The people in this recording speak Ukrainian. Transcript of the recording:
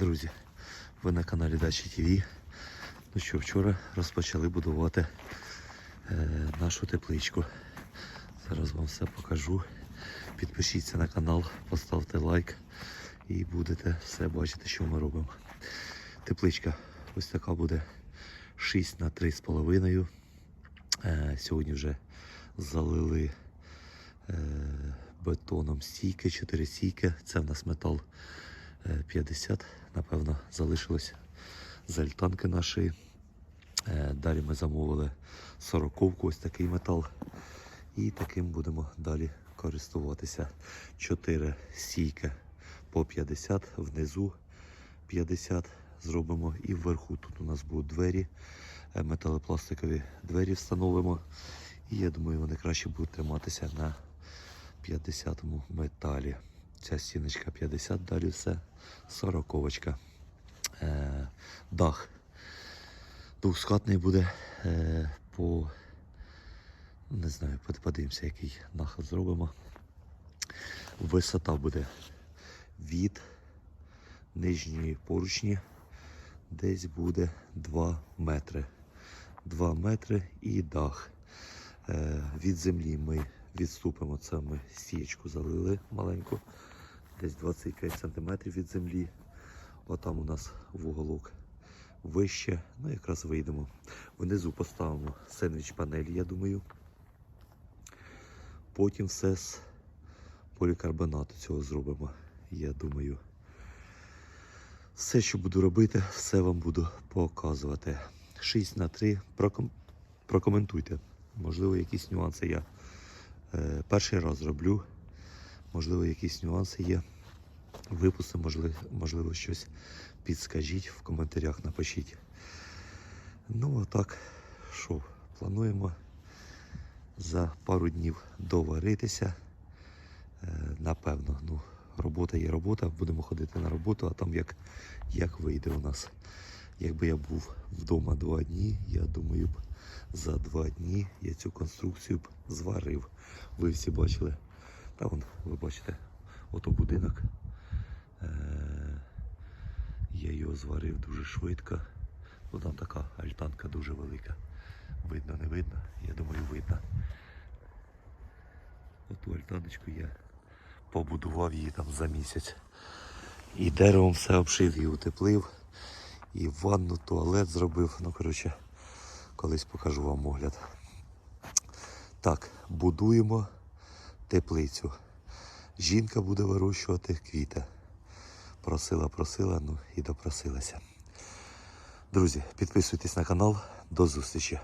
Друзі, ви на каналі Дачі ТВ. Ну що, вчора розпочали будувати е, нашу тепличку. Зараз вам все покажу. Підпишіться на канал, поставте лайк і будете все бачити, що ми робимо. Тепличка ось така буде 6 на 3,5. Е, сьогодні вже залили е, бетоном стійки, 4 стійки. Це в нас метал 50, напевно, залишилось з альтанки нашої. Е, Далі ми замовили 40 ось такий метал. І таким будемо далі користуватися. 4 стійки по 50, внизу 50 зробимо і вверху. Тут у нас будуть двері, е, металопластикові двері встановимо. І я думаю, вони краще будуть триматися на 50-му металі. Ця стіночка 50, далі все 40 е, Дах двохскатний буде е, по не знаю, подивимося, який нахил зробимо. Висота буде від нижньої поручні десь буде 2 метри. 2 метри і дах. Е, від землі ми відступимо. Це ми сієчку залили маленьку, десь 25 см від землі. Отам у нас вуголок вище. Ну, якраз вийдемо. Внизу поставимо сендвіч панелі, я думаю. Потім все з полікарбонату цього зробимо, я думаю. Все, що буду робити, все вам буду показувати. 6 на 3. Проком... Прокоментуйте. Можливо, якісь нюанси я е, перший раз роблю. Можливо, якісь нюанси є. Випустимо, можливо, можливо, щось підскажіть в коментарях, напишіть. Ну, а так, що, плануємо за пару днів доваритися. Е, напевно, ну, робота є робота, будемо ходити на роботу, а там як, як вийде у нас. Якби я був вдома два дні, я думаю б за два дні я цю конструкцію б зварив. Ви всі бачили. Та вон, ви бачите, ото будинок. Е, я його зварив дуже швидко. Ну там така альтанка дуже велика. Видно, не видно? Я думаю, видно. Оту альтаночку я побудував її там за місяць. І деревом все обшив і утеплив. І ванну, туалет зробив. Ну, коротше, колись покажу вам огляд. Так, будуємо теплицю. Жінка буде вирощувати квіти. Просила, просила, ну і допросилася. Друзі, підписуйтесь на канал. До зустрічі.